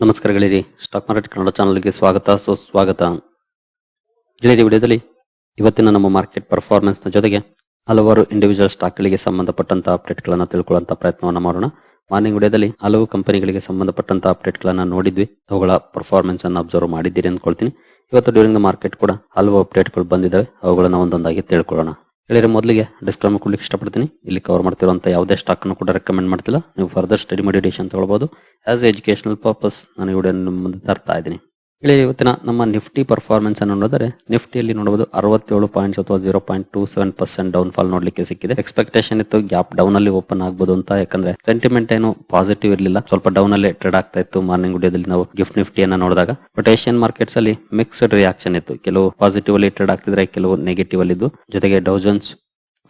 ನಮಸ್ಕಾರಗಳಿರಿ stock market Kannada ಚಾನಲ್ಗೆ ಸ್ವಾಗತ. ಸುಸ್ವಾಗತ. ಗೆಳೆಯರಿ ವಿಡಿಯೋದಲ್ಲಿ ಇವತ್ತಿನ ನಮ್ಮ ಮಾರ್ಕೆಟ್ ಪರ್ಫಾರ್ಮೆನ್ಸ್ನ ಜೊತೆಗೆ ಹಲವಾರು ಇಂಡಿವಿಜುವಲ್ ಸ್ಟಾಕ್ ಗಳಿಗೆ ಸಂಬಂಧಪಟ್ಟಂತ ಅಪ್ಡೇಟ್ ಗಳನ್ನ ತಿಳ್ಕೊಳ್ಳುವಂತ ಪ್ರಯತ್ನವನ್ನ ಮಾಡೋಣ. ಮಾರ್ನಿಂಗ್ ವಿಡಿಯೋದಲ್ಲಿ ಹಲವು ಕಂಪನಿಗಳಿಗೆ ಸಂಬಂಧಪಟ್ಟಂತ ಅಪ್ಡೇಟ್ ಗಳನ್ನ ನೋಡಿದ್ವಿ. ಅವುಗಳ ಪರ್ಫಾರ್ಮೆನ್ಸ್ ಅನ್ನು ಅಬ್ಸರ್ವ್ ಮಾಡಿದ್ದೀರಿ ಅಂದ್ಕೊಳ್ತೀನಿ. ಇವತ್ತು ಡ್ಯೂರಿಂಗ್ ದ ಮಾರ್ಕೆಟ್ ಕೂಡ ಹಲವು ಅಪ್ಡೇಟ್ಗಳು ಬಂದಿದ್ದಾವೆ. ಅವುಗಳನ್ನ ಒಂದೊಂದಾಗಿ ತಿಳ್ಕೊಳ್ಳೋಣ. ಹೇಳಿದ್ರೆ ಮೊದಲಿಗೆ ಡಿಸ್ಕ್ಲೈಮರ್ ಕೊಡ್ಲಿಕ್ಕೆ ಇಷ್ಟಪಡ್ತೀನಿ. ಇಲ್ಲಿ ಕವರ್ ಮಾಡ್ತಿರುವಂತ ಯಾವುದೇ ಸ್ಟಾಕ್ ಅನ್ನು ಕೂಡ ರೆಕಮೆಂಡ್ ಮಾಡ್ತಿಲ್ಲ. ನೀವು ಫರ್ದರ್ ಸ್ಟಡಿ ಮಾಡಿ ಡಿಸಿಷನ್ ತಗೊಳ್ಬಹುದು ಆಸ್ ಎಜುಕೇಶನಲ್ ಪರ್ಪಸ್ ನಾನು ವಿಡಿಯೋ ಮುಂದೆ ತರ್ತಾ ಇದ್ದೀನಿ. ಇಲ್ಲಿ ಇವತ್ತಿನ ನಮ್ಮ ನಿಫ್ಟಿ ಪರ್ಫಾರ್ಮೆನ್ಸ್ ಅನ್ನು ನೋಡಿದರೆ, ನಿಫ್ಟಿಯಲ್ಲಿ ನೋಡಬಹುದು ಅರವತ್ತೇಳು ಪಾಯಿಂಟ್ಸ್ ಅಥವಾ zero point two seven percent down fall ನೋಡ್ಲಿಕ್ಕೆ ಸಿಕ್ಕಿದೆ. ಎಕ್ಸ್ಪೆಕ್ಟೇಷನ್ ಇತ್ತು ಗ್ಯಾಪ್ ಡೌನ್ ಅಲ್ಲಿ ಓಪನ್ ಆಗಬಹುದು ಅಂತ, ಯಾಕಂದ್ರೆ ಸೆಂಟಿಮೆಂಟ್ ಏನು ಪಾಸಿಟಿವ್ ಇರಲಿಲ್ಲ. ಸ್ವಲ್ಪ ಡೌನ್ ಅಲ್ಲಿ ಟ್ರೇಡ್ ಆಗ್ತಾ ಇತ್ತು ಮಾರ್ನಿಂಗ್ ವಿಡಿಯೋದಲ್ಲಿ ನಾವು ಗಿಫ್ಟ್ ನಿಫ್ಟಿಯನ್ನ ನೋಡಿದಾಗ. ಬಟ್ ಏಷ್ಯನ್ ಮಾರ್ಕೆಟ್ಸ್ ಅಲ್ಲಿ ಮಿಕ್ಸ್ಡ್ ರಿಯಾಕ್ಷನ್ ಇತ್ತು. ಕೆಲವು ಪಾಸಿಟಿವ್ ಅಲ್ಲಿ ಟ್ರೇಡ್ ಆಗ್ತಿದ್ರೆ, ಕೆಲವು ನೆಗೆಟಿವ್ ಅಲ್ಲಿ ಇದ್ದು ಜೊತೆಗೆ ಡೌಜನ್ಸ್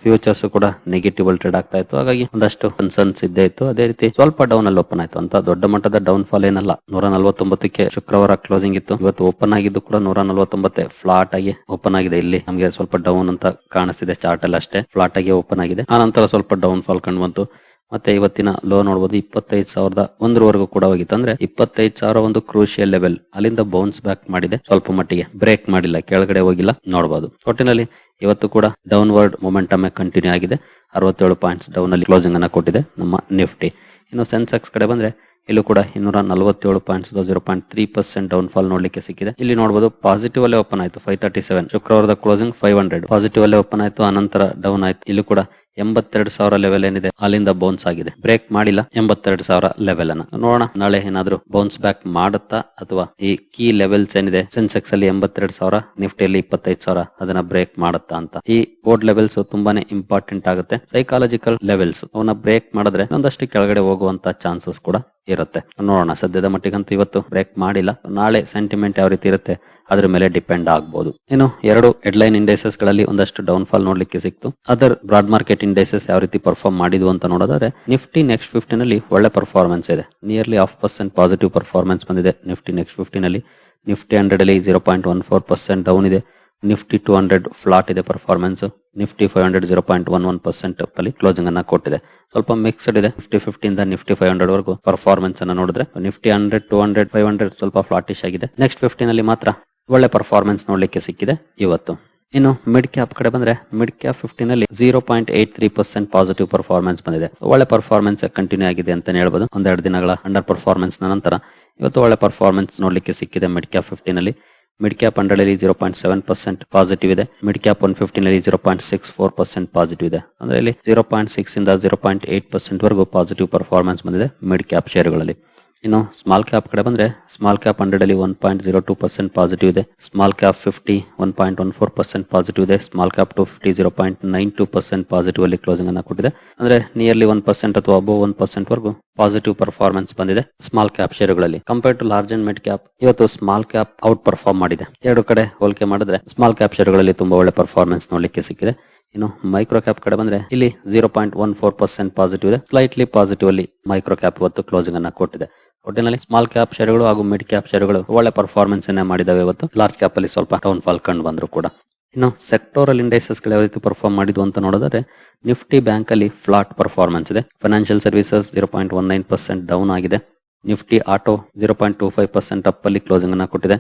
ಫ್ಯೂಚರ್ಸ್ ಕೂಡ ನೆಗೆಟಿವ್ ಟ್ರೇಡ್ ಆಗ್ತಾ ಇತ್ತು. ಹಾಗಾಗಿ ಒಂದಷ್ಟು ಕನ್ಸರ್ನ್ಸ್ ಇದ್ದೇ ಇತ್ತು. ಅದೇ ರೀತಿ ಸ್ವಲ್ಪ ಡೌನ್ ಅಲ್ಲಿ ಓಪನ್ ಆಯ್ತು. ಅಂತ ದೊಡ್ಡ ಮಟ್ಟದ ಡೌನ್ ಫಾಲ್ ಏನಲ್ಲ. ನೂರ ನಲವತ್ತೊಂಬತ್ತಕ್ಕೆ ಶುಕ್ರವಾರ ಕ್ಲೋಸಿಂಗ್ ಇತ್ತು. ಇವತ್ತು ಓಪನ್ ಆಗಿದ್ದು ಕೂಡ ನೂರ ನಲವತ್ತೊಂಬತ್ತೆ ಫ್ಲಾಟ್ ಆಗಿ ಓಪನ್ ಆಗಿದೆ. ಇಲ್ಲಿ ನಮಗೆ ಸ್ವಲ್ಪ ಡೌನ್ ಅಂತ ಕಾಣಿಸ್ತಿದೆ. ಚಾರ್ಟ್ ಅಲ್ಲಿ ಅಷ್ಟೇ ಫ್ಲಾಟ್ ಆಗಿ ಓಪನ್ ಆಗಿದೆ. ಆ ಸ್ವಲ್ಪ ಡೌನ್ ಫಾಲ್ ಕಂಡು ಬಂತು. ಮತ್ತೆ ಇವತ್ತಿನ ಲೋ ನೋಡಬಹುದು ಇಪ್ಪತ್ತೈದು ಸಾವಿರದ ಒಂದರವರೆಗೂ ಕೂಡ ಹೋಗಿತ್ತು. ಅಂದ್ರೆ ಇಪ್ಪತ್ತೈದು ಸಾವಿರ ಒಂದು ಕ್ರೂಷಿಯಲ್ ಲೆವೆಲ್ ಅಲ್ಲಿಂದ ಬೌನ್ಸ್ ಬ್ಯಾಕ್ ಮಾಡಿದೆ. ಸ್ವಲ್ಪ ಮಟ್ಟಿಗೆ ಬ್ರೇಕ್ ಮಾಡಿಲ್ಲ. ಕೆಳಗಡೆ ಹೋಗಿಲ್ಲ. ನೋಡಬಹುದು ಒಟ್ಟಿನಲ್ಲಿ ಇವತ್ತು ಕೂಡ ಡೌನ್ ವರ್ಡ್ ಮೊಮೆಂಟಮ್ ಕಂಟಿನ್ಯೂ ಆಗಿದೆ. ಅರವತ್ತೇಳು ಪಾಯಿಂಟ್ಸ್ ಡೌನ್ ಅಲ್ಲಿ ಕ್ಲೋಸಿಂಗ್ ಅನ್ನ ಕೊಟ್ಟಿದೆ ನಮ್ಮ ನಿಫ್ಟಿ ಇನ್ನು ಸೆನ್ಸೆಕ್ಸ್ ಕಡೆ ಬಂದ್ರೆ ಇಲ್ಲಿ ಕೂಡ ಇನ್ನೂರ ನಲವತ್ತೇಳು points zero point three percent down fall ನೋಡ್ಲಿಕ್ಕೆ ಸಿಕ್ಕಿದೆ. ಇಲ್ಲಿ ನೋಡಬಹುದು ಪಾಸಿಟಿವ್ ಅಲ್ಲೇ ಓಪನ್ ಆಯ್ತು. ಫೈವ್ ತರ್ಟಿ ಸೆವೆನ್ ಶುಕ್ರವಾರದ ಕ್ಲೋಸಿಂಗ್ ಫೈವ್ ಹಂಡ್ರೆಡ್ ಪಾಸಿಟಿವ್ ಅಲ್ಲೇ ಓಪನ್ ಆಯ್ತು. ಅನಂತರ ಡೌನ್ ಆಯ್ತು. ಇಲ್ಲಿ ಕೂಡ ಎಂಬತ್ತೆರಡು ಸಾವಿರ ಲೆವೆಲ್ ಏನಿದೆ, ಅಲ್ಲಿಂದ ಬೌನ್ಸ್ ಆಗಿದೆ. ಬ್ರೇಕ್ ಮಾಡಿಲ್ಲ, ಎಂಬತ್ತೆರಡು ಸಾವಿರ ಲೆವೆಲ್ ಅನ್ನ. ನೋಡೋಣ, ನಾಳೆ ಏನಾದ್ರು ಬೌನ್ಸ್ ಬ್ಯಾಕ್ ಮಾಡುತ್ತಾ ಅಥವಾ ಈ ಕೀ ಲೆವೆಲ್ಸ್ ಏನಿದೆ ಸೆನ್ಸೆಕ್ಸ್ ಅಲ್ಲಿ ಎಂಬತ್ತೆರಡು ಸಾವಿರ ನಿಫ್ಟಿಯಲ್ಲಿ ಇಪ್ಪತ್ತೈದು ಸಾವಿರ, ಅದನ್ನ ಬ್ರೇಕ್ ಮಾಡುತ್ತಾ ಅಂತ. ಈ ಬೋರ್ಡ್ ಲೆವೆಲ್ಸ್ ತುಂಬಾನೇ ಇಂಪಾರ್ಟೆಂಟ್ ಆಗುತ್ತೆ. ಸೈಕಾಲಜಿಕಲ್ ಲೆವೆಲ್ಸ್ ಅವನ್ನ ಬ್ರೇಕ್ ಮಾಡಿದ್ರೆ ಒಂದಷ್ಟು ಕೆಳಗಡೆ ಹೋಗುವಂತ ಚಾನ್ಸಸ್ ಕೂಡ ಇರುತ್ತೆ. ನೋಡೋಣ, ಸದ್ಯದ ಮಟ್ಟಿಗಂತೂ ಇವತ್ತು ಬ್ರೇಕ್ ಮಾಡಿಲ್ಲ. ನಾಳೆ ಸೆಂಟಿಮೆಂಟ್ ಯಾವ ರೀತಿ ಇರುತ್ತೆ ಅದ್ರ ಮೇಲೆ ಡಿಪೆಂಡ್ ಆಗಬಹುದು ಏನು ಎರಡು ಹೆಡ್ಲೈನ್ ಇಂಡೈಸಸ್ಗಳಲ್ಲಿ ಒಂದಷ್ಟು ಡೌನ್ ಫಾಲ್ ನೋಡ್ಲಿಕ್ಕೆ ಸಿಕ್ತು. ಅದರ್ ಬ್ರಾಡ್ ಮಾರ್ಕೆಟ್ ಇಂಡೈಸಸ್ ಯಾವ ರೀತಿ ಪರ್ಫಾರ್ಮ್ ಮಾಡಿದ್ವು ಅಂತ ನೋಡೋದಾದ್ರೆ ನಿಫ್ಟಿ ನೆಕ್ಸ್ಟ್ ಫಿಫ್ಟಿ ನಲ್ಲಿ ಒಳ್ಳೆ ಪರ್ಫಾರ್ಮೆನ್ಸ್ ಇದೆ. Nearly half percent positive performance ಬಂದಿದೆ ನಿಫ್ಟಿ ನೆಕ್ಸ್ಟ್ ಫಿಫ್ಟಿ ನಲ್ಲಿ. ನಿಫ್ಟಿ ಹಂಡ್ರೆಡ್ ಅಲ್ಲಿ zero point one four percent down ಇದೆ. ನಿಫ್ಟಿ ಟೂ ಹಂಡ್ರೆಡ್ ಫ್ಲಾಟ್ ಇದೆ performance nifty five hundred zero point one one percent ಅಲ್ಲಿ closing ಅನ್ನ ಕೊಟ್ಟಿದೆ. ಸ್ವಲ್ಪ ಮಿಕ್ಸ್ಡ್ ಇದೆ. ಫಿಫ್ಟಿ ಇಂದ ನಿಫ್ಟಿ ಫೈವ್ ಹಂಡ್ರೆಡ್ ವರೆಗೂ ಪರ್ಫಾರ್ಮೆನ್ಸ್ ಅನ್ನ ನೋಡಿದ್ರೆ nifty hundred two hundred five hundred ಸ್ವಲ್ಪ ಫ್ಲಾಟಿಶ್ ಆಗಿದೆ. ನೆಕ್ಸ್ಟ್ ಫಿಫ್ಟಿ ನಲ್ಲಿ ಮಾತ್ರ ಒಳ್ಳೆ ಪರ್ಫಾರ್ಮೆನ್ಸ್ ನೋಡ್ಲಿಕ್ಕೆ ಸಿಕ್ಕಿದೆ ಇವತ್ತು. ಇನ್ನು ಮಿಡ್ ಕ್ಯಾಪ್ ಕಡೆ ಬಂದ್ರೆ ಮಿಡ್ ಕ್ಯಾಪ್ ಫಿಫ್ಟಿ ಅಲ್ಲಿ zero point eight three percent positive performance ಬಂದಿದೆ. ಒಳ್ಳೆ ಪರ್ಫಾರ್ಮೆನ್ಸ್ ಕಂಟಿನ್ಯೂ ಆಗಿದೆ ಅಂತ ಹೇಳ್ಬೋದು. ಒಂದೆರಡು ದಿನಗಳ ಅಂಡರ್ ಪರ್ಫಾರ್ಮೆನ್ಸ್ ನಂತರ ಇವತ್ತು ಒಳ್ಳೆ ಪರ್ಫಾರ್ಮೆನ್ಸ್ ನೋಡ್ಲಿಕ್ಕೆ ಸಿಕ್ಕಿದೆ ಮಿಡ್ ಕ್ಯಾಪ್ ಫಿಫ್ಟಿ ಅಲ್ಲಿ. ಮಿಡ್ ಕ್ಯಾಪ್ ಹಂಡ್ರೆಡ್ ಅಲ್ಲಿ zero point seven percent positive ಇದೆ. ಮಿಡ್ ಕ್ಯಾಪ್ ಒನ್ ಫಿಫ್ಟಿನ್ ಅಲ್ಲಿ zero point six four percent positive ಇದೆ. ಅಂದ್ರೆ ಇಲ್ಲಿ ಜೀರೋ ಪಾಯಿಂಟ್ ಸಿಕ್ಸ್ ಇಂದ ಜೀರೋ ಪಾಯಿಂಟ್ ಏಟ್ ಪರ್ಸೆಂಟ್ ವರೆಗೂ ಪಾಸಿಟಿವ್ ಪರ್ಫಾರ್ಮೆನ್ಸ್ ಬಂದಿದೆ ಮಿಡ್ ಕ್ಯಾಪ್ ಶೇರ್ಗಳಲ್ಲಿ ಇನ್ನು ಸ್ಮಾಲ್ ಕ್ಯಾಪ್ ಕಡೆ ಬಂದ್ರೆ ಸ್ಮಾಲ್ ಕ್ಯಾಪ್ ಹಂಡ್ರೆಡ್ ಅಲ್ಲಿ one point zero two percent positive ಇದೆ. Small cap fifty one point one four percent positive ಇದೆ. Small cap two fifty zero point nine two percent positive ಅಲ್ಲಿ closing ಅನ್ನ ಕೊಟ್ಟಿದೆ. ಅಂದ್ರೆ nearly one percent ಅಥವಾ above one percent ವರೆಗೂ positive performance ಬಂದಿದೆ small cap ಶೇರುಗಳಲ್ಲಿ compare to large and mid cap ಇವತ್ತು small cap outperform ಮಾಡಿದೆ. ಎರಡು ಕಡೆ ಹೋಲಿಕೆ ಮಾಡಿದ್ರೆ ಸ್ಮಾಲ್ ಕ್ಯಾಪ್ ಶೇರುಗಳಲ್ಲಿ ತುಂಬಾ ಒಳ್ಳೆ ಪರ್ಫಾರ್ಮೆನ್ಸ್ ನೋಡ್ಲಿಕ್ಕೆ ಸಿಕ್ಕಿದೆ. ಇನ್ನು ಮೈಕ್ರೋ ಕ್ಯಾಪ್ ಕಡೆ ಬಂದ್ರೆ ಇಲ್ಲಿ zero point one four percent positive ಇದೆ. ಸ್ಲೈಟ್ಲಿ ಪಾಸಿಟಿವ್ ಅಲ್ಲಿ ಮೈಕ್ರೋ ಕ್ಯಾಪ್ ಇವತ್ತು ಕ್ಲೋಸಿಂಗ್ ಅನ್ನ ಕೊಟ್ಟಿದೆ. ಒಟ್ಟಿನಲ್ಲಿ ಸ್ಮಾಲ್ ಕ್ಯಾಪ್ ಶೇರುಗಳು ಹಾಗೂ ಮಿಡ್ ಕ್ಯಾಪ್ ಶೇರುಗಳು ಒಳ್ಳೆ ಪರ್ಫಾರ್ಮೆನ್ಸ್ ಅನ್ನೇ ಮಾಡಿದಾವೆ ಇವತ್ತು. ಲಾರ್ಜ್ ಕ್ಯಾಪ್ ಅಲ್ಲಿ ಸ್ವಲ್ಪ ಡೌನ್ ಫಾಲ್ ಕಂಡು ಬಂದ್ರು ಕೂಡ. ಇನ್ನು ಸೆಕ್ಟೋರಲ್ ಇಂಡೈಸಸ್ಗಳು ಯಾವ ರೀತಿ ಪರ್ಫಾರ್ಮ್ ಮಾಡಿದ್ವು ಅಂತ ನೋಡಿದ್ರೆ ನಿಫ್ಟಿ ಬ್ಯಾಂಕ್ ಅಲ್ಲಿ ಫ್ಲಾಟ್ ಪರ್ಫಾರ್ಮೆನ್ಸ್ ಇದೆ. Financial services zero point one nine percent down ಆಗಿದೆ. Nifty auto zero point two five percent up ಅಲ್ಲಿ ಕ್ಲೋಸಿಂಗ್ ಅನ್ನ ಕೊಟ್ಟಿದೆ.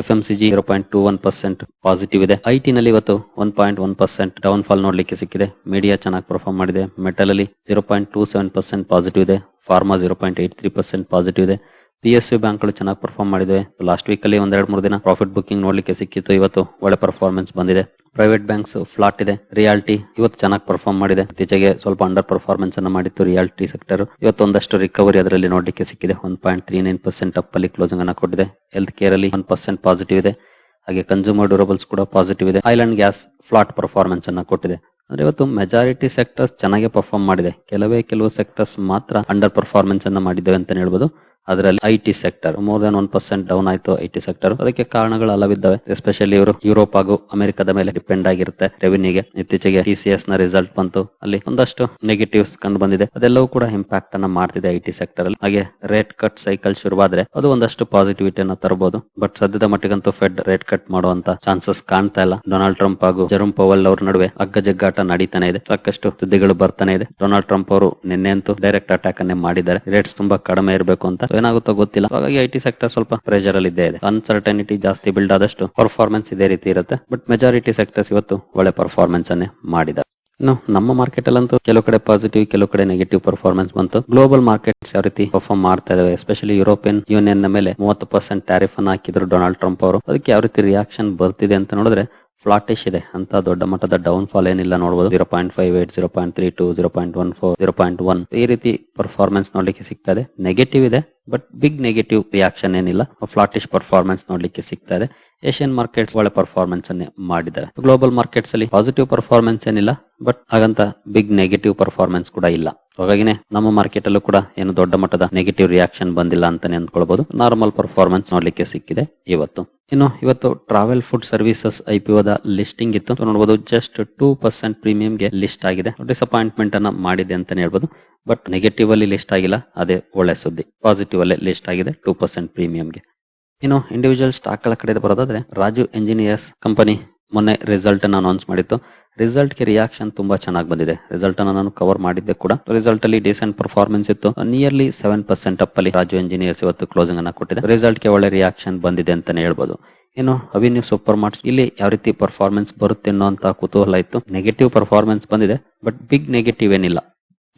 F M C G zero point two one percent positive ಇದೆ. I T ನಲ್ಲಿ ಇವತ್ತು one point one percent down fall ನೋಡ್ಲಿಕ್ಕೆ ಸಿಕ್ಕಿದೆ. Media ಚೆನ್ನಾಗಿ ಪರ್ಫಾರ್ಮ್ ಮಾಡಿದೆ. ಮೆಟಲ್ ಅಲ್ಲಿ zero point two seven percent positive ಇದೆ. Pharma zero point eight three percent positive ಇದೆ. ಪಿ ಎಸ್ ಯು ಬ್ಯಾಂಕ್ಗಳು ಚೆನ್ನಾಗಿ ಪರ್ಫಾರ್ಮ್ ಮಾಡಿದೆ ಲಾಸ್ಟ್ ವೀಕ್ ಅಲ್ಲಿ ಒಂದೆರಡು ಮೂರು ದಿನ ಪ್ರಾಫಿಟ್ ಬುಕಿಂಗ್ ನೋಡ್ಲಿಕ್ಕೆ ಸಿಕ್ಕಿತ್ತು. ಇವತ್ತು ಒಳ್ಳೆ ಪರ್ಫಾರ್ಮೆನ್ಸ್ ಬಂದಿದೆ. ಪ್ರೈವೇಟ್ ಬ್ಯಾಂಕ್ಸ್ ಫ್ಲಾಟ್ ಇದೆ. ರಿಯಾಲ್ಟಿ ಇವತ್ತು ಚೆನ್ನಾಗಿ ಪರ್ಫಾರ್ಮ್ ಮಾಡಿದೆ. ಇತ್ತೀಚೆಗೆ ಸ್ವಲ್ಪ ಅಂಡರ್ ಪರ್ಫಾರ್ಮೆನ್ಸ್ ಅನ್ನ ಮಾಡಿತ್ತು ರಿಯಾಲ್ಟಿ ಸೆಕ್ಟರ್ ಇವತ್ತು ಒಂದಷ್ಟು ರಿಕವರಿ ಅದರಲ್ಲಿ ನೋಡ್ಲಿಕ್ಕೆ ಸಿಕ್ಕಿದೆ. One point three nine percent up ಅಲ್ಲಿ ಕ್ಲೋಸಿಂಗ್ ಅನ್ನ ಕೊಟ್ಟಿದೆ. ಹೆಲ್ತ್ ಕೇರ್ ಅಲ್ಲಿ ಒನ್ ಪರ್ಸೆಂಟ್ ಪಾಸಿಟಿವ್ ಇದೆ. ಹಾಗೆ ಕನ್ಸ್ಯೂಮರ್ ಡ್ಯೂರಬಲ್ಸ್ ಕೂಡ ಪಾಸಿಟಿವ್ ಇದೆ. ಐಲ್ಯಾಂಡ್ ಗ್ಯಾಸ್ ಫ್ಲಾಟ್ ಪರ್ಫಾರ್ಮೆನ್ಸ್ ಅನ್ನ ಕೊಟ್ಟಿದೆ. ಅಂದ್ರೆ ಇವತ್ತು ಮೆಜಾರಿಟಿ ಸೆಕ್ಟರ್ಸ್ ಚೆನ್ನಾಗಿ ಪರ್ಫಾರ್ಮ್ ಮಾಡಿದೆ. ಕೆಲವೇ ಕೆಲವು ಸೆಕ್ಟರ್ಸ್ ಮಾತ್ರ ಅಂಡರ್ ಪರ್ಫಾರ್ಮೆನ್ಸ್ ಅನ್ನ ಮಾಡಿದ್ದೇವೆ ಅಂತ ಹೇಳ್ಬೋದು. ಅದರಲ್ಲಿ I T sector more than one percent down ಆಯ್ತು ಐ ಸೆಕ್ಟರ್ ಅದಕ್ಕೆ ಕಾರಣಗಳು ಹಲವಿದ್ದಾವೆ ಎಸ್ಪೆಷಲಿ ಇವರು ಯುರೋಪ್ ಹಾಗೂ ಅಮೆರಿಕದ ಮೇಲೆ ಡಿಪೆಂಡ್ ಆಗಿರುತ್ತೆ. ರೆವಿನ್ಯೂಗೆ ಇತ್ತೀಚೆಗೆ ಟಿ ಸಿ ಎಸ್ನ ರಿಸಲ್ಟ್ ಬಂತು. ಅಲ್ಲಿ ಒಂದಷ್ಟು ನೆಗೆಟಿವ್ಸ್ ಕಂಡು ಬಂದಿದೆ. ಅದೆಲ್ಲವೂ ಕೂಡ ಇಂಪ್ಯಾಕ್ಟ್ ಅನ್ನ ಮಾಡ್ತಿದೆ ಐ ಟಿ ಸೆಕ್ಟರ್ ಅಲ್ಲಿ. ಹಾಗೆ ರೇಟ್ ಕಟ್ ಸೈಕಲ್ ಶುರುವಾದ್ರೆ ಅದು ಒಂದಷ್ಟು ಪಾಸಿಟಿವಿಟಿ ಅನ್ನ ತರಬಹುದು ಬಟ್ ಸದ್ಯದ ಮಟ್ಟಿಗಂತೂ ಫೆಡ್ ರೇಟ್ ಕಟ್ ಮಾಡುವಂತ ಚಾನ್ಸಸ್ ಕಾಣ್ತಾ ಇಲ್ಲ. ಡೊನಾಲ್ಡ್ ಟ್ರಂಪ್ ಹಾಗೂ ಜರುಂ ಪವಲ್ ಅವ್ರ ನಡುವೆ ಅಗ್ಗ ಜಗ್ಗಾಟ ನಡೀತಾನೆ ಇದೆ. ಸಾಕಷ್ಟು ಸುದ್ದಿಗಳು ಬರ್ತಾನೆ ಇದೆ. ಡೊನಾಲ್ಡ್ ಟ್ರಂಪ್ ಅವರು ನಿನ್ನೆ ಅಂತೂ ಡೈರೆಕ್ಟ್ ಅಟ್ಯಾಕ್ ಅನ್ನೇ ಮಾಡಿದ್ದಾರೆ. ರೇಟ್ಸ್ ತುಂಬಾ ಕಡಿಮೆ ಇರಬೇಕು ಅಂತ ಏನಾಗುತ್ತೋ ಗೊತ್ತಿಲ್ಲ. ಹಾಗಾಗಿ ಐ ಸೆಕ್ಟರ್ ಸ್ವಲ್ಪ ಪ್ರೆಷರ್ ಅಲ್ಲಿ ಇದೆ. ಅನ್ಸರ್ಟನಿಟಿ ಜಾಸ್ತಿ ಬಿಲ್ಡ್ ಆದಷ್ಟು ಪರ್ಫಾರ್ಮೆನ್ಸ್ ಇದೇ ರೀತಿ ಇರುತ್ತೆ. ಬಟ್ ಮೆಜಾರಿಟಿ ಸೆಕ್ಟರ್ಸ್ ಇವತ್ತು ಒಳ್ಳೆ ಪರ್ಫಾರ್ಮೆನ್ಸ್ ಅನ್ನೇ ಮಾಡಿದ್ದಾರೆ ಇನ್ನು ನಮ್ಮ ಮಾರ್ಕೆಟ್ ಅಲ್ಲಂತೂ ಕೆಲವು ಕಡೆ ಪಾಸಿಟಿವ್ ಕೆಲವು ಕಡೆ ನೆಗೆಟಿವ್ ಪರ್ಫಾರ್ಮೆನ್ಸ್ ಬಂತು. ಗ್ಲೋಬಲ್ ಮಾರ್ಕೆಟ್ಸ್ ಯಾವ ರೀತಿ ಪರ್ಫಾರ್ಮ್ ಮಾಡ್ತಾ ಇದಾವೆ ಎಸ್ಪೆಷಲಿ ಯುರೋಪಿಯನ್ ಯೂನಿಯನ್ ಮೇಲೆ ಮೂವತ್ತು ಪರ್ಸೆಂಟ್ ಟ್ಯಾರಿಫ್ ಅನ್ನು ಹಾಕಿದ್ರು ಡೊನಾಲ್ಡ್ ಟ್ರಂಪ್ ಅವರು. ಅದಕ್ಕೆ ಯಾವ ರೀತಿ ರಿಯಾಕ್ಷನ್ ಬರ್ತಿದೆ ಅಂತ ನೋಡಿದ್ರೆ ಫ್ಲಾಟಿಶ್ ಇದೆ. ಅಂತ ದೊಡ್ಡ ಮಟ್ಟದ ಡೌನ್ ಫಾಲ್ ಏನಿಲ್ಲ ನೋಡಬಹುದು zero point five eight zero point three two zero point one four zero point one ಈ ರೀತಿ ಪರ್ಫಾರ್ಮೆನ್ಸ್ ನೋಡ್ಲಿಕ್ಕೆ ಸಿಗ್ತಾ ಇದೆ. ನೆಗೆಟಿವ್ ಇದೆ ಬಟ್ ಬಿಗ್ ನೆಗೆಟಿವ್ ರಿಯಾಕ್ಷನ್ ಏನಿಲ್ಲ. ಫ್ಲಾಟಿಶ್ ಪರ್ಫಾರ್ಮೆನ್ಸ್ ನೋಡ್ಲಿಕ್ಕೆ ಸಿಗ್ತಾ ಇದೆ. ಏಷ್ಯನ್ ಮಾರ್ಕೆಟ್ಸ್ ಒಳ್ಳೆ ಪರ್ಫಾರ್ಮೆನ್ಸ್ ಅನ್ನೇ ಮಾಡಿದ್ದಾರೆ. ಗ್ಲೋಬಲ್ ಮಾರ್ಕೆಟ್ಸ್ ಅಲ್ಲಿ ಪಾಸಿಟಿವ್ ಪರ್ಫಾರ್ಮೆನ್ಸ್ ಏನಿಲ್ಲ ಬಟ್ ಹಾಗಂತ ಬಿಗ್ ನೆಗೆಟಿವ್ ಪರ್ಫಾರ್ಮೆನ್ಸ್ ಕೂಡ ಇಲ್ಲ. ಹಾಗಾಗಿನೇ ನಮ್ಮ ಮಾರ್ಕೆಟ್ ಅಲ್ಲೂ ಕೂಡ ಏನು ದೊಡ್ಡ ಮಟ್ಟದ ನೆಗೆಟಿವ್ ರಿಯಾಕ್ಷನ್ ಬಂದಿಲ್ಲ ಅಂತಾನೆ ಅಂದ್ಕೊಳ್ಬಹುದು ನಾರ್ಮಲ್ ಪರ್ಫಾರ್ಮೆನ್ಸ್ ನೋಡ್ಲಿಕ್ಕೆ ಸಿಕ್ಕಿದೆ ಇವತ್ತು. ಇನ್ನು ಇವತ್ತು travel food services the listing ಇತ್ತು. ನೋಡಬಹುದು ಜಸ್ಟ್ ಟೂ ಪರ್ಸೆಂಟ್ ಪ್ರೀಮಿಯಂಗೆ ಲಿಸ್ಟ್ ಆಗಿದೆ. ಡಿಸಪಾಯಿಂಟ್ಮೆಂಟ್ ಅನ್ನ ಮಾಡಿದೆ ಅಂತಾನೆ ಹೇಳ್ಬೋದು. ಬಟ್ ನೆಗೆಟಿವ್ ಅಲ್ಲಿ ಲಿಸ್ಟ್ ಆಗಿಲ್ಲ, ಅದೇ ಒಳ್ಳೆ ಸುದ್ದಿ. ಪಾಸಿಟಿವ್ ಅಲ್ಲೇ ಲಿಸ್ಟ್ ಆಗಿದೆ ಟೂ ಪರ್ಸೆಂಟ್ ಪ್ರೀಮಿಯಂಗೆ ಇನ್ನು ಇಂಡಿವಿಜುವಲ್ ಸ್ಟಾಕ್ಗಳ ಕಡೆ ಬರೋದಾದ್ರೆ ರಾಜು ಎಂಜಿನಿಯರ್ಸ್ ಕಂಪನಿ ಮೊನ್ನೆ ರಿಸಲ್ಟ್ ಅನ್ನು ಅನೌನ್ಸ್ ಮಾಡಿತ್ತು. ರಿಸಲ್ಟ್ಗೆ ರಿಯಾಕ್ಷನ್ ತುಂಬಾ ಚೆನ್ನಾಗಿ ಬಂದಿದೆ. ರಿಸಲ್ಟ್ ಅನ್ನು ನಾನು ಕವರ್ ಮಾಡಿದ್ದೆ ಕೂಡ. ರಿಸಲ್ಟ್ ಅಲ್ಲಿ ಡಿಸೆಂಟ್ ಪರ್ಫಾರ್ಮೆನ್ಸ್ ಇತ್ತು. ನಿಯರ್ಲಿ ಸೆವೆನ್ ಪರ್ಸೆಂಟ್ ಅಪ್ ಅಲ್ಲಿ ರಾಜು ಎಂಜಿನಿಯರ್ಸ್ ಇವತ್ತು ಕ್ಲೋಸಿಂಗ್ ಅನ್ನ ಕೊಟ್ಟಿದೆ. ರಿಸಲ್ಟ್ಗೆ ಒಳ್ಳೆ ರಿಯಾಕ್ಷನ್ ಬಂದಿದೆ ಅಂತಾನೆ ಹೇಳ್ಬೋದು. ಇನ್ನು ಅವಿನ್ಯೂ ಸೂಪರ್ ಮಾರ್ಟ್ಸ್ ಇಲ್ಲಿ ಯಾವ ರೀತಿ ಪರ್ಫಾರ್ಮೆನ್ಸ್ ಬರುತ್ತೆ ಅನ್ನೋ ಕುತೂಹಲ ಇತ್ತು. ನೆಗೆಟಿವ್ ಪರ್ಫಾರ್ಮೆನ್ಸ್ ಬಂದಿದೆ ಬಟ್ ಬಿಗ್ ನೆಗೆಟಿವ್ ಏನಿಲ್ಲ.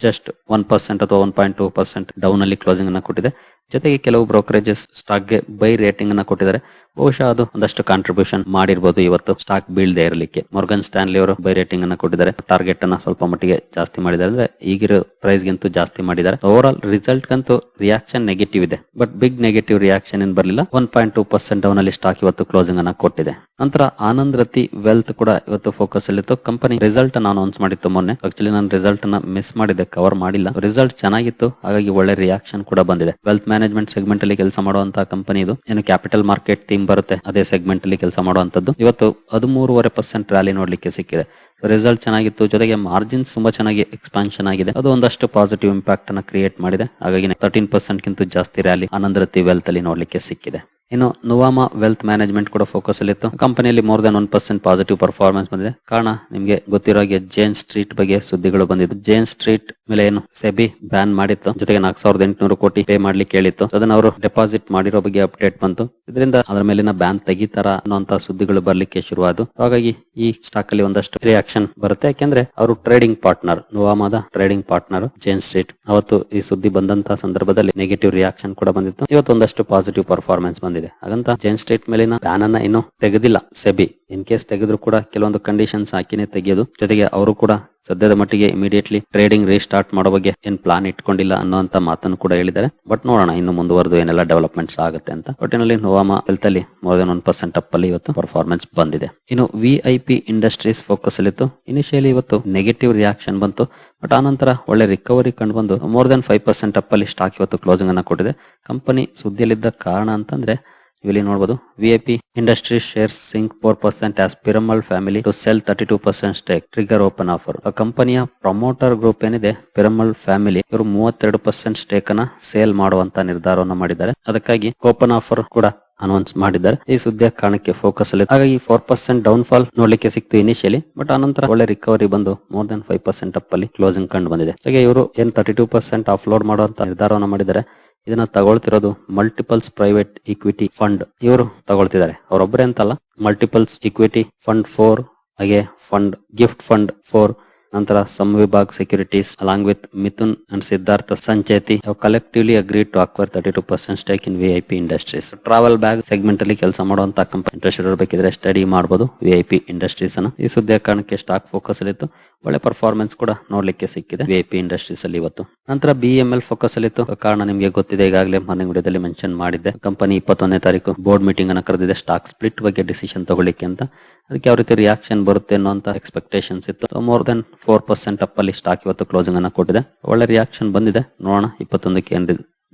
ಜಸ್ಟ್ ಒನ್ ಪರ್ಸೆಂಟ್ ಅಥವಾ one point two percent down ಅಲ್ಲಿ ಕ್ಲೋಸಿಂಗ್ ಅನ್ನ ಕೊಟ್ಟಿದೆ. ಜೊತೆಗೆ ಕೆಲವು ಬ್ರೋಕರೇಜಸ್ ಸ್ಟಾಕ್ಗೆ ಬೈ ರೇಟಿಂಗ್ ಅನ್ನ ಕೊಟ್ಟಿದ್ದಾರೆ. ಬಹುಶಃ ಅದು ಒಂದಷ್ಟು ಕಾಂಟ್ರಿಬ್ಯೂಷನ್ ಮಾಡಿರ್ಬೋದು ಇವತ್ತು ಸ್ಟಾಕ್ ಬೀಳದೆ ಇರಲಿಕ್ಕೆ. ಮೊರ್ಗನ್ ಸ್ಟ್ಯಾನ್ಲಿ ಅವರು ಬೈ ರೇಟಿಂಗ್ ಅನ್ನ ಕೊಟ್ಟಿದ್ದಾರೆ. ಟಾರ್ಗೆಟ್ ಅನ್ನ ಸ್ವಲ್ಪ ಮಟ್ಟಿಗೆ ಜಾಸ್ತಿ ಮಾಡಿದ್ದಾರೆ. ಅಂದ್ರೆ ಈಗಿರೋ ಪ್ರೈಸ್ ಗಿಂತೂ ಜಾಸ್ತಿ ಮಾಡಿದ್ದಾರೆ. ಓವರ್ ಆಲ್ ರಿಸಲ್ಟ್ ಗಂತೂ ರಿಯಾಕ್ಷನ್ ನೆಗೆಟಿವ್ ಇದೆ. ಬಟ್ ಬಿಗ್ ನೆಗೆಟಿವ್ ರಿಯಾಕ್ಷನ್ ಏನ್ ಬರಲಿಲ್ಲ? One point two percent down ಅಲ್ಲಿ ಸ್ಟಾಕ್ ಇವತ್ತು ಕ್ಲೋಸಿಂಗ್ ಅನ್ನ ಕೊಟ್ಟಿದೆ. ನಂತರ ಆನಂದ್ ರತಿ ವೆಲ್ತ್ ಕೂಡ ಇವತ್ತು ಫೋಕಸ್ ಅಲ್ಲಿತ್ತು. ಕಂಪನಿ ರಿಸಲ್ಟ್ ಅನ್ನ ಅನೌನ್ಸ್ ಮಾಡಿತ್ತು ಮೊನ್ನೆ. ಆಕ್ಚುಲಿ ನಾನು ರಿಸಲ್ಟ್ ಅನ್ನ ಮಿಸ್ ಮಾಡಿದೆ ಕವರ್ ಮಾಡಿಲ್ಲ. ರಿಸಲ್ಟ್ ಚೆನ್ನಾಗಿತ್ತು. ಹಾಗಾಗಿ ಒಳ್ಳೆ ರಿಯಾಕ್ಷನ್ ಕೂಡ ಬಂದಿದೆ. ವೆಲ್ತ್ ಮ್ಯಾನೇಜ್ಮೆಂಟ್ ಸೆಗ್ಮೆಂಟ್ ಅಲ್ಲಿ ಕೆಲಸ ಮಾಡುವಂತಹ ಕಂಪನಿ ಇದು. ಏನು ಕ್ಯಾಪಿಟಲ್ ಮಾರ್ಕೆಟ್ ಥೀಮ್ ಬರುತ್ತೆ, ಅದೇ ಸೆಗ್ಮೆಂಟ್ ಅಲ್ಲಿ ಕೆಲಸ ಮಾಡುವಂತದ್ದು ಇವತ್ತು ಹದಿಮೂರುವರೆ ಪರ್ಸೆಂಟ್ ರ್ಯಾಲಿ ನೋಡ್ಲಿಕ್ಕೆ ಸಿಕ್ಕಿದೆ. ರಿಸಲ್ಟ್ ಚೆನ್ನಾಗಿತ್ತು, ಜೊತೆಗೆ ಮಾರ್ಜಿನ್ಸ್ ತುಂಬಾ ಚೆನ್ನಾಗಿ ಎಕ್ಸ್ಪಾನ್ಷನ್ ಆಗಿದೆ. ಅದು ಒಂದಷ್ಟು ಪಾಸಿಟಿವ್ ಇಂಪ್ಯಾಕ್ಟ್ ಅನ್ನ ಕ್ರಿಯೇಟ್ ಮಾಡಿದೆ. ಹಾಗಾಗಿ ತರ್ಟೀನ್ ಪರ್ಸೆಂಟ್ ಕಿಂತ ಜಾಸ್ತಿ ರ್ಯಾಲಿ ಆನಂದರತಿ ವೆಲ್ತ್ ಅಲ್ಲಿ ನೋಡ್ಲಿಕ್ಕೆ ಸಿಕ್ಕಿದೆ. ಇನ್ನು ನುವಾಮಾ ವೆಲ್ತ್ ಮ್ಯಾನೇಜ್ಮೆಂಟ್ ಕೂಡ ಫೋಕಸ್ ಅಲ್ಲಿ ಇತ್ತು. ಕಂಪನಿಯಲ್ಲಿ more than one percent positive performance ಬಂದಿದೆ. ಕಾರಣ, ನಿಮಗೆ ಗೊತ್ತಿರೋ ಹಾಗೆ ಜೇನ್ ಸ್ಟ್ರೀಟ್ ಬಗ್ಗೆ ಸುದ್ದಿಗಳು ಬಂದಿದ್ದು. ಜೇನ್ ಸ್ಟ್ರೀಟ್ ಮೇಲೆ ಏನು ಸೆಬಿ ಬ್ಯಾನ್ ಮಾಡಿತ್ತು. ಜೊತೆಗೆ ನಾಲ್ಕು ಸಾವಿರದ ಎಂಟುನೂರು ಕೋಟಿ ಪೇ ಮಾಡ್ಲಿಕ್ಕೆ ಹೇಳಿತ್ತು. ಅದನ್ನ ಅವರು ಡೆಪಾಸಿಟ್ ಮಾಡಿರೋ ಬಗ್ಗೆ ಅಪ್ಡೇಟ್ ಬಂತು. ಇದರಿಂದ ಅದರ ಮೇಲಿನ ಬ್ಯಾನ್ ತೆಗಿತಾರ ಅನ್ನುವಂತ ಸುದ್ದಿಗಳು ಬರ್ಲಿಕ್ಕೆ ಶುರುವಾದು. ಹಾಗಾಗಿ ಈ ಸ್ಟಾಕ್ ಅಲ್ಲಿ ಒಂದಷ್ಟು ರಿಯಾಕ್ಷನ್ ಬರುತ್ತೆ. ಯಾಕೆಂದ್ರೆ ಅವರು ಟ್ರೇಡಿಂಗ್ ಪಾರ್ಟ್ನರ್ ನುವಾಮಾದ ಟ್ರೇಡಿಂಗ್ ಪಾರ್ಟ್ನರ್ ಜೇನ್ ಸ್ಟ್ರೀಟ್ ಅವತ್ತು ಈ ಸುದ್ದಿ ಬಂದಂತಹ ಸಂದರ್ಭದಲ್ಲಿ ನೆಗೆಟಿವ್ ರಿಯಾಕ್ಷನ್ ಕೂಡ ಬಂದಿತ್ತು. ಇವತ್ತು ಒಂದಷ್ಟು ಪಾಸಿಟಿವ್ ಪರ್ಫಾರ್ಮೆನ್ಸ್ ಬಂದಿದೆ. ಹಾಗಂತ ಜೈನ್ ಸ್ಟೇಟ್ ಮೇಲಿನ ಬ್ಯಾನ್ ಅನ್ನ ಇನ್ನು ತೆಗೆದಿಲ್ಲ. ಸೆಬಿ. ಇನ್ ಕೇಸ್ ತೆಗೆದ್ರು ಕೂಡ ಕೆಲವೊಂದು ಕಂಡೀಷನ್ಸ್ ಹಾಕಿನೇ ತೆಗೆಯೋದು. ಜೊತೆಗೆ ಅವರು ಕೂಡ ಸದ್ಯದ ಮಟ್ಟಿಗೆ ಇಮಿಡಿಯೇಟ್ಲಿ ಟ್ರೇಡಿಂಗ್ ರೀಸ್ಟಾರ್ಟ್ ಮಾಡೋ ಬಗ್ಗೆ ಏನ್ ಪ್ಲಾನ್ ಇಟ್ಕೊಂಡಿಲ್ಲ ಅನ್ನೋಂತ ಮಾತನ್ನು ಕೂಡ ಹೇಳಿದ್ದಾರೆ. ಬಟ್ ನೋಡೋಣ, ಇನ್ನು ಮುಂದುವರೆದು ಏನೆಲ್ಲ ಡೆವಲಪ್ಮೆಂಟ್ಸ್ ಆಗುತ್ತೆ ಅಂತ. ಒಟ್ಟಿನಲ್ಲಿ Nuvama health more than one percent up ಅಲ್ಲಿ ಇವತ್ತು ಪರ್ಫಾರ್ಮೆನ್ಸ್ ಬಂದಿದೆ. ಇನ್ನು V I P industries focus ಅಲ್ಲಿತ್ತು initially ಇವತ್ತು ನೆಗೆಟಿವ್ ರಿಯಾಕ್ಷನ್ ಬಂತು. ಬಟ್ ಆನಂತರ ಒಳ್ಳೆ ರಿಕವರಿ ಕಂಡು ಬಂದು more than five percent up ಅಲ್ಲಿ ಸ್ಟಾಕ್ ಇವತ್ತು ಕ್ಲೋಸಿಂಗ್ ಅನ್ನ ಕೊಟ್ಟಿದೆ. ಕಂಪನಿ ಸುದ್ದಿಯಲ್ಲಿದ್ದ ಕಾರಣ ಅಂತಂದ್ರೆ ಇಲ್ಲಿ ನೋಡಬಹುದು VIP industry share sink four percent as Piramal family to sell thirty two percent stake trigger open offer ಆ ಕಂಪನಿಯ ಪ್ರಮೋಟರ್ ಗ್ರೂಪ್ ಏನಿದೆ ಪಿರಮಲ್ ಫ್ಯಾಮಿಲಿ ಇವರು ಮೂವತ್ತೆರಡು ಪರ್ಸೆಂಟ್ ಸ್ಟೇಕ್ ಅನ್ನ ಸೇಲ್ ಮಾಡುವಂತ ನಿರ್ಧಾರವನ್ನು ಮಾಡಿದ್ದಾರೆ. ಅದಕ್ಕಾಗಿ ಓಪನ್ ಆಫರ್ ಕೂಡ ಅನೌನ್ಸ್ ಮಾಡಿದ್ದಾರೆ. ಈ ಸುದ್ದಿಯ ಕಾರಣಕ್ಕೆ ಫೋಕಸ್ ಅಲ್ಲಿ. ಹಾಗಾಗಿ ಫೋರ್ ಪರ್ಸೆಂಟ್ ಡೌನ್ ಫಾಲ್ ನೋಡ್ಲಿಕ್ಕೆ ಸಿಕ್ತು ಇನಿಷಿಯಲಿ ಬಟ್ ಆನಂತರ ಒಳ್ಳೆ ರಿಕವರಿ ಬಂದು more than five percent up ಅಲ್ಲಿ ಕ್ಲೋಸಿಂಗ್ ಕಂಡು ಬಂದಿದೆ. ಹಾಗೆ ಇವರು ಏನ್ ತರ್ಟಿ ಟೂ ಪರ್ಸೆಂಟ್ ಆಫ್ಲೋಡ್ ಮಾಡುವಂತ ನಿರ್ಧಾರವನ್ನು ಮಾಡಿದ್ದಾರೆ. ಇದನ್ನ ತಗೊಳ್ತಿರೋದು ಮಲ್ಟಿಪಲ್ಸ್ ಪ್ರೈವೇಟ್ ಇಕ್ವಿಟಿ ಫಂಡ್ ಇವರು ತಗೊಳ್ತಿದ್ದಾರೆ. ಅವರೊಬ್ಬರೇ ಅಂತಲ್ಲ ಮಲ್ಟಿಪಲ್ಸ್ ಇಕ್ವಿಟಿ ಫಂಡ್ ಫೋರ್ ಹಾಗೆ ಫಂಡ್ ಗಿಫ್ಟ್ ಫಂಡ್ ಫೋರ್ ನಂತರ Samvibhag securities along with Mithun and Siddharth Sancheti collectively agree to acquire thirty two percent stake in V industries travel bag segment ಅಲ್ಲಿ ಕೆಲಸ ಮಾಡುವಂತ company interest ಇರಬೇಕಿದ್ರೆ study ಮಾಡಬಹುದು V industries ಅನ್ನ. ಈ ಸುದ್ದಿಯ ಕಾರಣಕ್ಕೆ ಸ್ಟಾಕ್ ಫೋಕಸ್ ಅಲ್ಲಿತ್ತು. ಒಳ್ಳೆ ಪರ್ಫಾರ್ಮೆನ್ಸ್ ಕೂಡ ನೋಡ್ಲಿಕ್ಕೆ ಸಿಕ್ಕಿದೆ ವಿ ಐ ಇಂಡಸ್ಟ್ರೀಸ್ ಅಲ್ಲಿ ಇವತ್ತು. ನಂತರ ಬಿ ಎಂ ಎಲ್ ಫೋಕಸ್ ಅಲ್ಲಿತ್ತು. ಕಾರಣ ನಿಮಗೆ ಗೊತ್ತಿದೆ, ಈಗಾಗಲೇ ಮಾರ್ನಿಂಗ್ ವಿಡಿಯೋದಲ್ಲಿ ಮೆನ್ಷನ್ ಮಾಡಿದ್ದೆ. ಕಂಪನಿ ಇಪ್ಪತ್ತೊಂದನೇ ತಾರೀಕು ಬೋರ್ಡ್ ಮೀಟಿಂಗ್ ಅನ್ನು ಕರೆದಿದೆ. ಸ್ಟಾಕ್ ಸ್ಪ್ಲಿಟ್ ಬಗ್ಗೆ ಡಿಸಿಷನ್ ತಗೊಳ್ಳಿಕ್ಕೆ ಅಂತ. ಅದಕ್ಕೆ ಯಾವ ರೀತಿ ರಿಯಾಕ್ಷನ್ ಬರುತ್ತೆ ಅನ್ನೋ ಎಕ್ಸ್ಪೆಕ್ಟೇಷನ್ಸ್ ಇತ್ತು. More than four percent up ಅಲ್ಲಿ ಸ್ಟಾಕ್ ಇವತ್ತು ಕ್ಲೋಸಿಂಗ್ ಅನ್ನ ಕೊಟ್ಟಿದೆ. ಒಳ್ಳೆ ರಿಯಾಕ್ಷನ್ ಬಂದಿದೆ. ನೋಡೋಣ, ಇಪ್ಪತ್ತೊಂದಕ್ಕೆ ಏನ್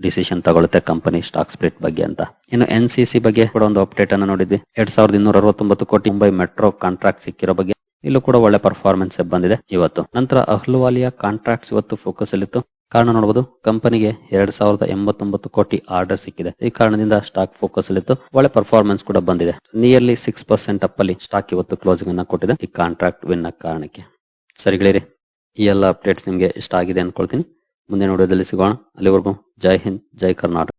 ಡಿಸಿಷನ್ ತಗೊಳುತ್ತೆ ಕಂಪನಿ ಸ್ಟಾಕ್ ಸ್ಪ್ಲಿಟ್ ಬಗ್ಗೆ ಅಂತ. ಇನ್ನು ಎನ್ ಸಿ ಸಿ ಬಗ್ಗೆ ಕೂಡ ಒಂದು ಅಪ್ಡೇಟ್ ಅನ್ನು ನೋಡಿದ್ವಿ. ಎರಡ್ ಸಾವಿರದ ಇನ್ನೂರ ಅರವತ್ತೊಂಬತ್ತು ಕೋಟಿ ಮುಂಬೈ ಮೆಟ್ರೋ ಕಾಂಟ್ರಾಕ್ಟ್ ಸಿಕ್ಕಿರೋ ಬಗ್ಗೆ ಇಲ್ಲೂ ಕೂಡ ಒಳ್ಳೆ ಪರ್ಫಾರ್ಮೆನ್ಸ್ ಬಂದಿದೆ ಇವತ್ತು. ನಂತರ ಅಹ್ಲುವಾಲಿಯ ಕಾಂಟ್ರಾಕ್ಟ್ಸ್ ಇವತ್ತು ಫೋಕಸ್ ಅಲ್ಲಿತ್ತು ಕಾರಣ ನೋಡಬಹುದು ಕಂಪನಿಗೆ ಎರಡ್ ಸಾವಿರದ ಎಂಬತ್ತೊಂಬತ್ತು ಕೋಟಿ ಆರ್ಡರ್ ಸಿಕ್ಕಿದೆ. ಈ ಕಾರಣದಿಂದ ಸ್ಟಾಕ್ ಫೋಕಸ್ ಅಲ್ಲಿತ್ತು ಒಳ್ಳೆ ಪರ್ಫಾರ್ಮೆನ್ಸ್ ಕೂಡ ಬಂದಿದೆ. ನಿಯರ್ಲಿ ಸಿಕ್ಸ್ ಪರ್ಸೆಂಟ್ ಅಪ್ ಅಲ್ಲಿ ಸ್ಟಾಕ್ ಇವತ್ತು ಕ್ಲೋಸಿಂಗ್ ಅನ್ನ ಕೊಟ್ಟಿದೆ. ಈ ಕಾಂಟ್ರಾಕ್ಟ್ ವಿನ್ ಕಾರಣಕ್ಕೆ. ಸರಿಗಳಿರಿ ಈ ಎಲ್ಲ ಅಪ್ಡೇಟ್ಸ್ ನಿಮಗೆ ಇಷ್ಟ ಆಗಿದೆ ಅಂದ್ಕೊಳ್ತೀನಿ ಮುಂದೆ ನೋಡೋದಲ್ಲಿ ಸಿಗೋಣ. ಅಲ್ಲಿವರೆಗೂ ಜೈ ಹಿಂದ್, ಜೈ ಕರ್ನಾಟಕ.